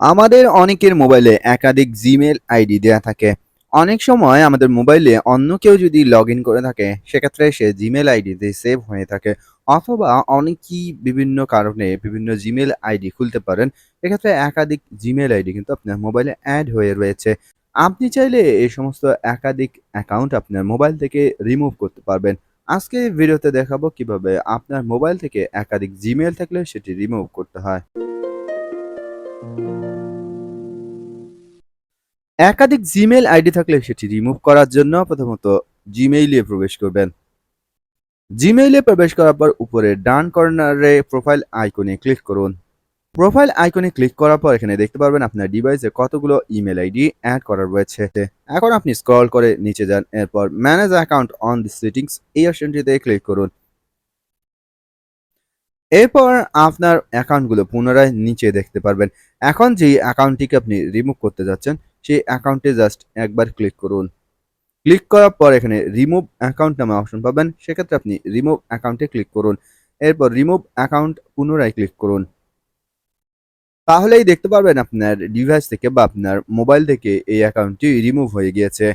আমাদের অনেকের মোবাইলে একাধিক জিমেল আইডি দেয়া থাকে। অনেক সময় আমাদের মোবাইলে অন্য কেউ যদি লগ ইন করে থাকে, সেক্ষেত্রে সে জিমেল আইডিতে সেভ হয়ে থাকে। অথবা অনেকেই বিভিন্ন কারণে বিভিন্ন জিমেল আইডি খুলতে পারেন, এক্ষেত্রে একাধিক জিমেল আইডি কিন্তু আপনার মোবাইলে অ্যাড হয়ে রয়েছে। আপনি চাইলে এই সমস্ত একাধিক অ্যাকাউন্ট আপনার মোবাইল থেকে রিমুভ করতে পারবেন। আজকে ভিডিওতে দেখাবো কীভাবে আপনার মোবাইল থেকে একাধিক জিমেল থাকলে সেটি রিমুভ করতে হয়। একাধিক জিমেল আইডি থাকলে সেটি রিমুভ করার জন্য প্রথমত জিমেইলে প্রবেশ করবেন। জিমেইলে প্রবেশ করার পর উপরে ডান কর্নারে প্রোফাইল আইকনে ক্লিক করুন। প্রোফাইল আইকনে ক্লিক করার পর এখানে দেখতে পারবেন আপনার ডিভাইসে কতগুলো ইমেল আইডি অ্যাড করা রয়েছে। এখন আপনি স্ক্রল করে নিচে যান, এরপর manage account on the settings এই অপশনটিতে ক্লিক করুন। এরপর আপনার অ্যাকাউন্টগুলো পুনরায় নিচে দেখতে পারবেন। এখন যে অ্যাকাউন্টটিকে আপনি রিমুভ করতে যাচ্ছেন সেই অ্যাকাউন্টে জাস্ট একবার ক্লিক করুন। ক্লিক করার পর এখানে রিমুভ অ্যাকাউন্ট নামে অপশন পাবেন। সেক্ষেত্রে আপনি রিমুভ অ্যাকাউন্টে ক্লিক করুন। এরপর রিমুভ অ্যাকাউন্ট পুনরায় ক্লিক করুন। তাহলেই দেখতে পারবেন আপনার ডিভাইস থেকে বা আপনার মোবাইল থেকে এই অ্যাকাউন্টটি রিমুভ হয়ে গিয়েছে।